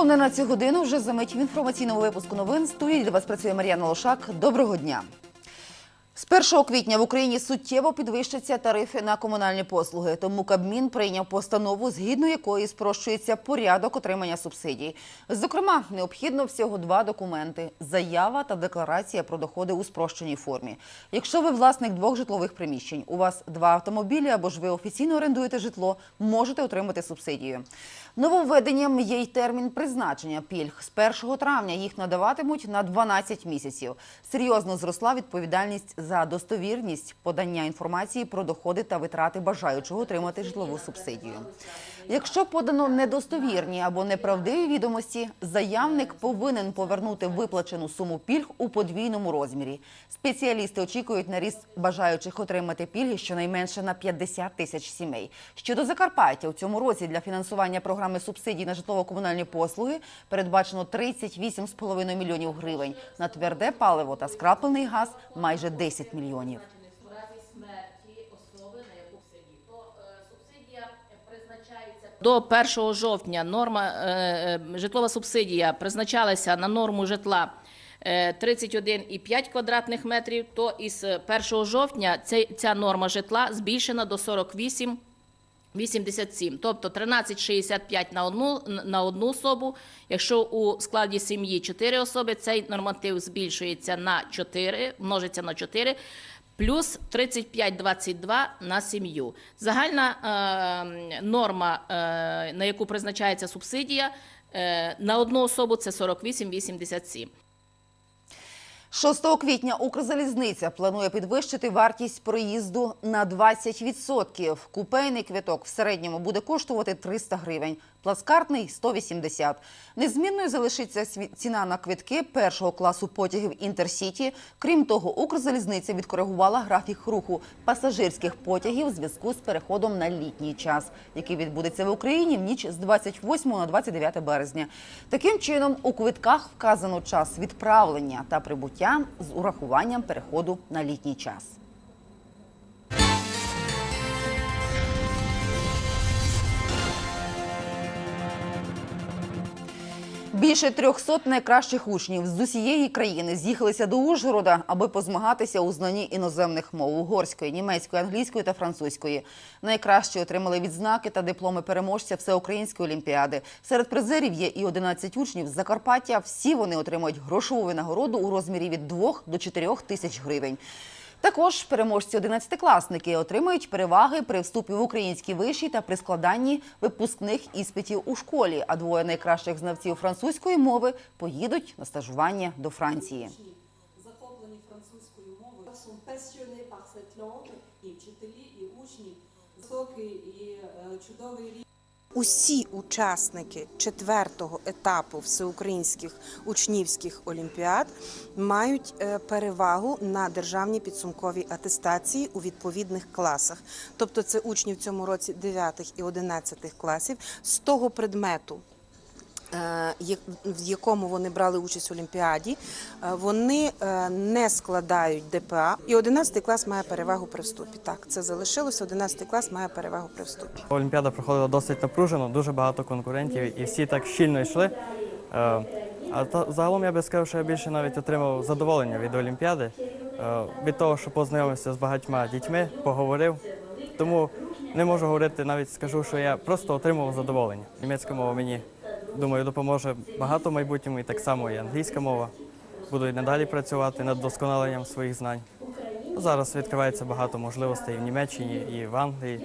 Головне на цю годину вже за мить в інформаційному випуску новин. Студії для вас працює Мар'яна Лошак. Доброго дня. З 1 квітня в Україні суттєво підвищаться тарифи на комунальні послуги. Тому Кабмін прийняв постанову, згідно якої спрощується порядок отримання субсидій. Зокрема, необхідно всього два документи: заява та декларація про доходи у спрощеній формі. Якщо ви власник двох житлових приміщень, у вас два автомобілі або ж ви офіційно орендуєте житло, можете отримати субсидію. Нововведенням є й термін призначення пільг. З 1 травня їх надаватимуть на 12 місяців. Серйозно зросла відповідальність за достовірність подання інформації про доходи та витрати бажаючого отримати житлову субсидію. Якщо подано недостовірні або неправдиві відомості, заявник повинен повернути виплачену суму пільг у подвійному розмірі. Спеціалісти очікують на ріст бажаючих отримати пільги щонайменше на 50 тисяч сімей. Щодо Закарпаття, у цьому році для фінансування програми субсидій на житлово-комунальні послуги передбачено 38,5 мільйонів гривень. На тверде паливо та скраплений газ майже 10 мільйонів. У разі смерті особи, на яку сидів, то е, субсидія призначається до 1 жовтня. Норма е, е, житлова субсидія призначалася на норму житла. е, 31,5 квадратних метрів, то із 1 жовтня ця норма житла збільшена до 48 87, тобто 13,65 на одну, на одну особу. Якщо у складі сім'ї 4 особи, цей норматив збільшується на 4, множиться на 4, плюс 35,22 на сім'ю. Загальна е, норма, е, на яку призначається субсидія, е, на одну особу це 48,87. 6 квітня Укрзалізниця планує підвищити вартість проїзду на 20%. Купейний квиток в середньому буде коштувати 300 гривень, плацкартний – 180. Незмінною залишиться ціна на квитки першого класу потягів «Інтерсіті». Крім того, Укрзалізниця відкоригувала графік руху пасажирських потягів у зв'язку з переходом на літній час, який відбудеться в Україні в ніч з 28 на 29 березня. Таким чином, у квитках вказано час відправлення та прибуття з урахуванням переходу на літній час. Більше 300 найкращих учнів з усієї країни з'їхалися до Ужгорода, аби позмагатися у знанні іноземних мов угорської, німецької, англійської та французької. Найкращі отримали відзнаки та дипломи переможця всеукраїнської олімпіади. Серед призерів є і 11 учнів з Закарпаття. Всі вони отримують грошову винагороду у розмірі від 2 до 4 тисяч гривень. Також переможці 11-класники отримають переваги при вступі в українські виші та при складанні випускних іспитів у школі. А двоє найкращих знавців французької мови поїдуть на стажування до Франції. захоплені французькою мовою, par і вчителі, і учні, високий і е, чудовий рівень. Усі учасники четвертого етапу всеукраїнських учнівських олімпіад мають е, перевагу на державній підсумковій атестації у відповідних класах. Тобто, це учні в цьому році 9 і 11 класів з того предмету. Е, В якому вони брали участь в Олімпіаді, е, вони е, не складають ДПА, і 11 клас має перевагу при вступі. Так, це залишилося. 11 клас має перевагу при вступі. Олімпіада проходила досить напружено, дуже багато конкурентів, і всі так щільно йшли. А та, загалом я би сказав, що я більше навіть отримав задоволення від Олімпіади, від того, що познайомився з багатьма дітьми, поговорив. Тому не можу говорити, навіть скажу, що я просто отримав задоволення. Німецька мова мені, думаю, допоможе багато в майбутньому, і так само і англійська мова. Буду і надалі працювати над вдосконаленням своїх знань. Зараз відкривається багато можливостей в Німеччині, і в Англії.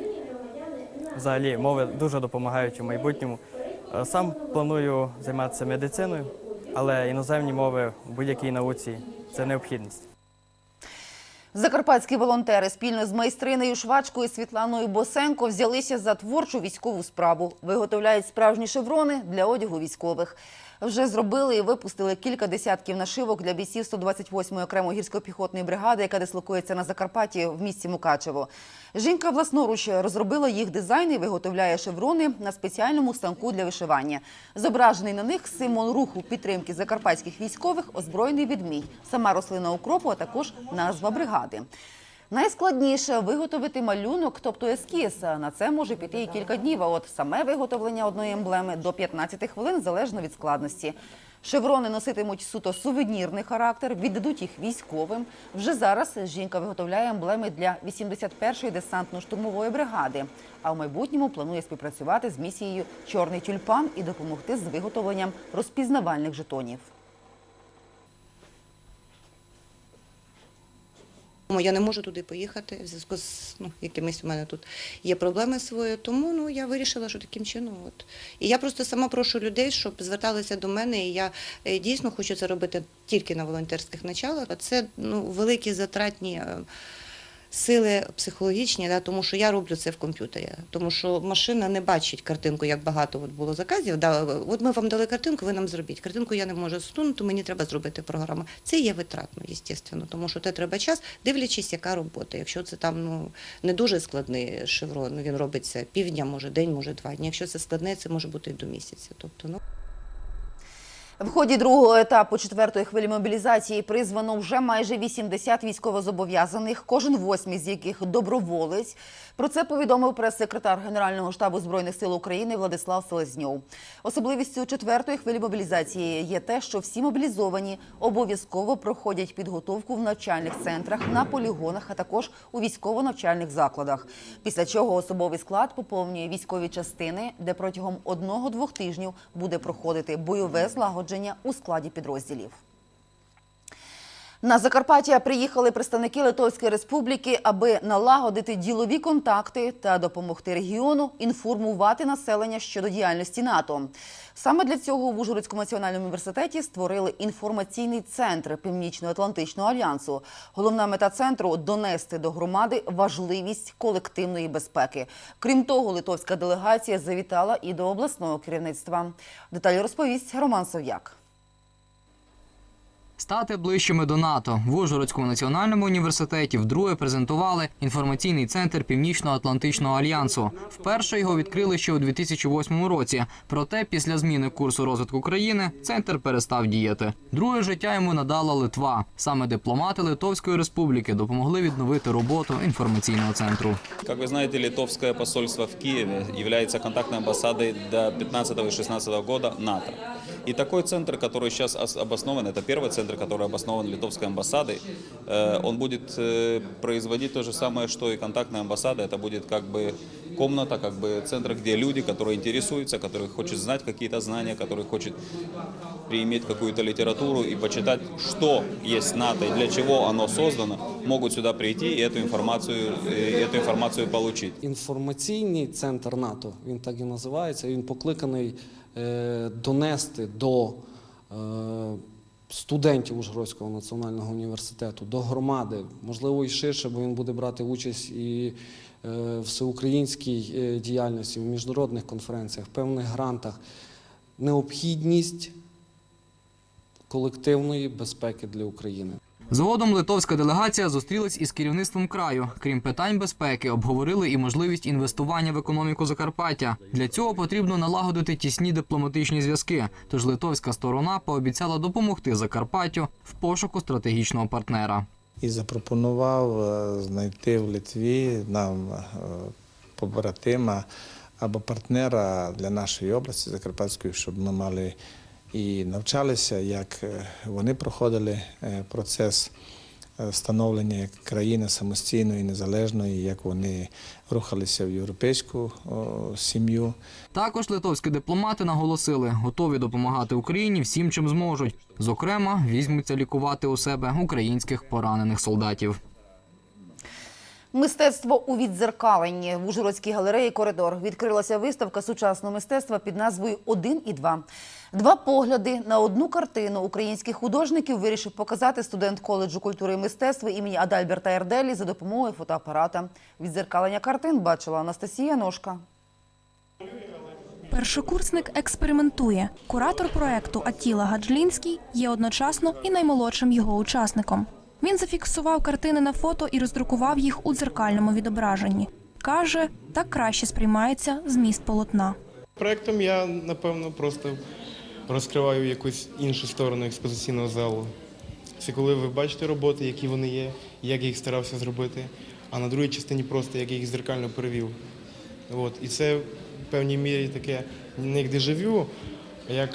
Взагалі мови дуже допомагають у майбутньому. Е, Сам планую займатися медициною, але іноземні мови в будь-якій науці це необхідність. Закарпатські волонтери спільно з майстринею швачкою Світланою Босенко взялися за творчу військову справу. Виготовляють справжні шеврони для одягу військових. Вже зробили і випустили кілька десятків нашивок для бійців 128-ї окремої гірсько-піхотної бригади, яка дислокується на Закарпатті в місті Мукачево. Жінка власноруч розробила їх дизайн і виготовляє шеврони на спеціальному станку для вишивання. Зображений на них символ руху підтримки закарпатських військових озброєний відмінь, сама рослина укропу, а також назва бригади. Найскладніше виготовити малюнок, тобто ескіз. На це може піти і кілька днів. А от саме виготовлення одної емблеми до 15 хвилин залежно від складності. Шеврони носитимуть суто сувенірний характер, віддадуть їх військовим. Вже зараз жінка виготовляє емблеми для 81-ї десантно-штурмової бригади. А в майбутньому планує співпрацювати з місією Чорний тюльпан і допомогти з виготовленням розпізнавальних жетонів. Я не можу туди поїхати в зв'язку з ну, якимись у мене тут є проблеми свої. Тому ну я вирішила, що таким чином. От і я просто сама прошу людей, щоб зверталися до мене. І я е, дійсно хочу це робити тільки на волонтерських началах. Це ну великі затратні. Сили психологічні, да, тому що я роблю це в комп'ютері, тому що машина не бачить картинку, як багато от було заказів. Да, от ми вам дали картинку, ви нам зробіть. Картинку я не можу сунути, мені треба зробити програму. Це є витратно, звісно, тому що це треба час, дивлячись, яка робота. Якщо це там ну не дуже складний шеврон, він робиться півдня, може день, може два дні. Якщо це складне, це може бути і до місяця. Тобто, ну. В ході другого етапу четвертої хвилі мобілізації призвано вже майже 80 військовозобов'язаних, кожен восьмий з яких доброволець. Про це повідомив прес-секретар Генерального штабу збройних сил України Владислав Селезньов. Особливістю четвертої хвилі мобілізації є те, що всі мобілізовані обов'язково проходять підготовку в навчальних центрах, на полігонах, а також у військово-навчальних закладах. Після чого особовий склад поповнює військові частини, де протягом одного-двох тижнів буде проходити бойове злагодження у складі підрозділів. На Закарпаття приїхали представники Литовської республіки, аби налагодити ділові контакти та допомогти регіону інформувати населення щодо діяльності НАТО. Саме для цього в Ужгородському національному університеті створили інформаційний центр Північно-Атлантичного альянсу. Головна мета центру донести до громади важливість колективної безпеки. Крім того, литовська делегація завітала і до обласного керівництва. Деталі розповість Роман Сов'як. Стати ближчими до НАТО в Ужгородському національному університеті вдруге презентували інформаційний центр Північно-Атлантичного альянсу. Вперше його відкрили ще у 2008 році. Проте, після зміни курсу розвитку країни, центр перестав діяти. Друге життя йому надала Литва. Саме дипломати Литовської республіки допомогли відновити роботу інформаційного центру. Как вы знаете, литовское посольство в Киеве является контактной амбассадой до 15 и 16 года НАТО. И такой центр, который сейчас ос- обоснован, это первый центр, который обоснован литовской амбассадой, э, он будет э, производить то же самое, что и контактная амбассада. Это будет как бы комната, как бы центр, где люди, которые интересуются, которые хочет знать какие-то знания, которые хочет прииметь какую-то литературу и почитать, что есть НАТО и для чего оно создано, могут сюда прийти и эту информацию, э, эту информацию получить. Інформаційний центр НАТО, він так і називається. Він покликаний е, донести до е, студентів Ужгородського національного університету, до громади, можливо, і ширше, бо він буде брати участь і е, в всеукраїнській е, діяльності, в міжнародних конференціях, певних грантах. Необхідність колективної безпеки для України. Згодом литовська делегація зустрілась із керівництвом краю. Крім питань безпеки, обговорили і можливість інвестування в економіку Закарпаття. Для цього потрібно налагодити тісні дипломатичні зв'язки. Тож литовська сторона пообіцяла допомогти Закарпаттю в пошуку стратегічного партнера. і запропонував е, знайти в Литві нам е, побратима або партнера для нашої області Закарпатської, щоб ми мали і навчалися, як е, вони проходили е, процес е, становлення країни самостійної, незалежної, як вони рухалися в європейську сім'ю. Також литовські дипломати наголосили, готові допомагати Україні всім, чим зможуть. Зокрема, візьмуться лікувати у себе українських поранених солдатів. Мистецтво у віддзеркаленні в Ужгородській галереї Коридор відкрилася виставка сучасного мистецтва під назвою Один і два. Два погляди на одну картину українських художників вирішив показати студент коледжу культури і мистецтва імені Адальберта Ерделі за допомогою фотоапарата. Віддзеркалення картин бачила Анастасія Ножка. Першокурсник експериментує. Куратор проекту Атіла Гаджлінський є одночасно і наймолодшим його учасником. Він зафіксував картини на фото і роздрукував їх у дзеркальному відображенні. Каже, так краще сприймається зміст полотна. Проектом я, напевно, просто розкриваю якусь іншу сторону експозиційного залу Це коли ви бачите роботи, які вони є, як я їх старався зробити, а на другій частині просто як я їх зеркально перевів. От. І це в певній мірі таке не як дежавю, а як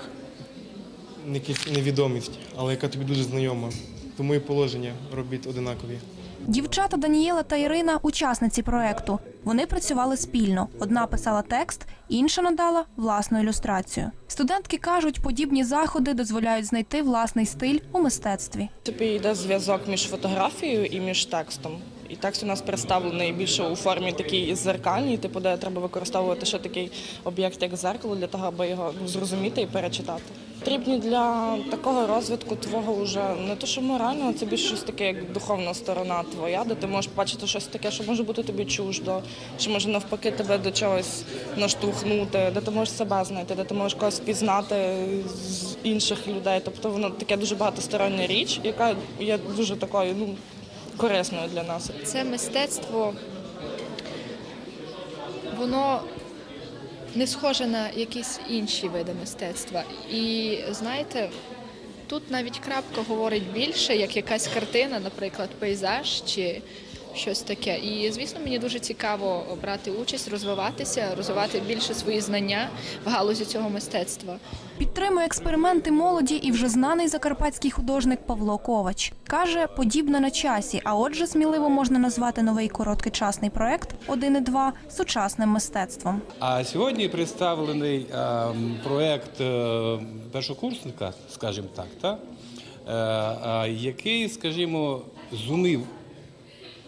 якась невідомість, але яка тобі дуже знайома. Тому і положення робіт одинакові. Дівчата Данієла та Ірина учасниці проекту. Вони працювали спільно. Одна писала текст, інша надала власну ілюстрацію. Студентки кажуть, подібні заходи дозволяють знайти власний стиль у мистецтві. Тобі йде зв'язок між фотографією і між текстом. І текст у нас представлений більше у формі такій зеркальній, типу, де треба використовувати ще такий об'єкт, як зеркало, для того, аби його ну, зрозуміти і перечитати. Потрібні для такого розвитку твого вже не то, що морального, це більше щось таке, як духовна сторона твоя, де ти можеш бачити щось таке, що може бути тобі чуждо, що може навпаки тебе до чогось наштовхнути, де ти можеш себе знайти, де ти можеш когось пізнати з інших людей. Тобто воно таке дуже багатостороння річ, яка є дуже такою, ну корисною для нас. Це мистецтво, воно не схоже на якісь інші види мистецтва. І знаєте, тут навіть крапка говорить більше, як якась картина, наприклад, пейзаж чи щось таке. І звісно, мені дуже цікаво брати участь, розвиватися, розвивати більше свої знання в галузі цього мистецтва. Підтримує експерименти молоді і вже знаний закарпатський художник Павло Ковач. Каже, подібне на часі, а отже, сміливо можна назвати новий короткочасний проект «Один і два» сучасним мистецтвом. А сьогодні представлений е, проєкт е, першокурсника, скажімо так, та, е, е, який, скажімо, зумів,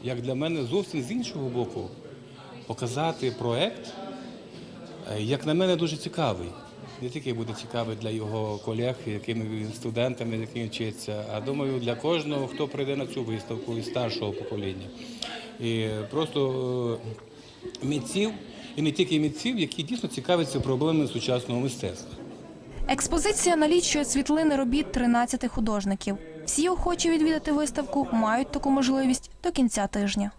як для мене, зовсім з іншого боку, показати проєкт, е, як на мене, дуже цікавий. Не тільки буде цікавий для його колег, якими він студентами, які вчиться, а думаю, для кожного, хто прийде на цю виставку із старшого покоління. І просто е, митців, і не тільки митців, які дійсно цікавляться проблемами сучасного мистецтва. Експозиція налічує світлини робіт 13 художників. Всі охочі відвідати виставку мають таку можливість до кінця тижня.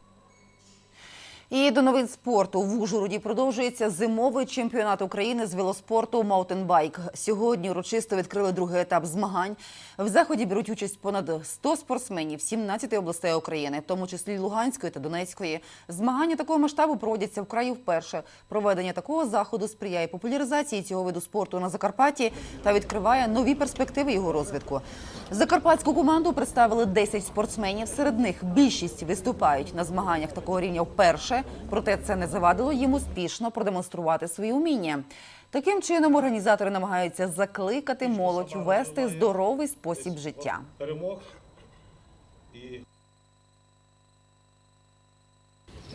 І до новин спорту в Ужгороді продовжується зимовий чемпіонат України з велоспорту «Маутенбайк». Сьогодні урочисто відкрили другий етап змагань. В заході беруть участь понад 100 спортсменів 17 областей України, в тому числі Луганської та Донецької. Змагання такого масштабу проводяться в краї вперше. Проведення такого заходу сприяє популяризації цього виду спорту на Закарпатті та відкриває нові перспективи його розвитку. Закарпатську команду представили 10 спортсменів. Серед них більшість виступають на змаганнях такого рівня вперше. Проте це не завадило їм успішно продемонструвати свої уміння. Таким чином організатори намагаються закликати молодь вести здоровий спосіб життя. перемог. І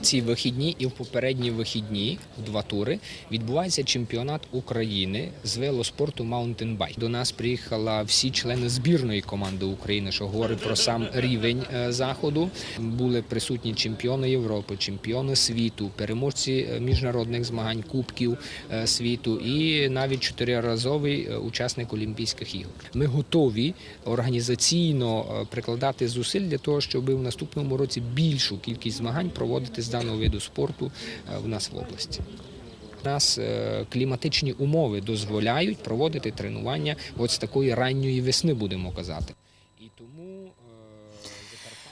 ці вихідні і в попередні вихідні, в два тури, відбувається чемпіонат України з велоспорту маунтенбайк. До нас приїхала всі члени збірної команди України, що говорить про сам рівень е, заходу. Були присутні чемпіони Європи, чемпіони світу, переможці е, міжнародних змагань, кубків е, світу і навіть чотириразовий учасник Олімпійських ігор. Ми готові організаційно прикладати зусиль для того, щоб в наступному році більшу кількість змагань проводити з даного виду спорту е, в нас в області. У нас е, кліматичні умови дозволяють проводити тренування з такої ранньої весни, будемо казати.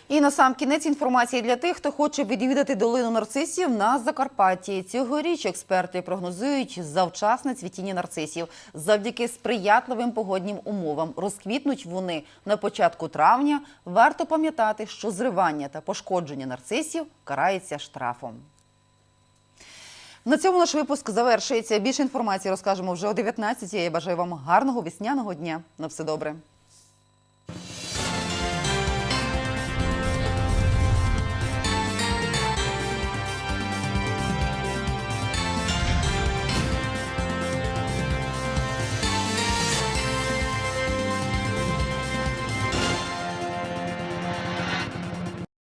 І на сам кінець інформації для тих, хто хоче відвідати долину нарцисів на Закарпатті. Цьогоріч експерти прогнозують завчасне цвітіння нарцисів. Завдяки сприятливим погоднім умовам розквітнуть вони на початку травня. Варто пам'ятати, що зривання та пошкодження нарцисів карається штрафом. На цьому наш випуск завершується. Більше інформації розкажемо вже о 19 Я бажаю вам гарного весняного дня. На все добре.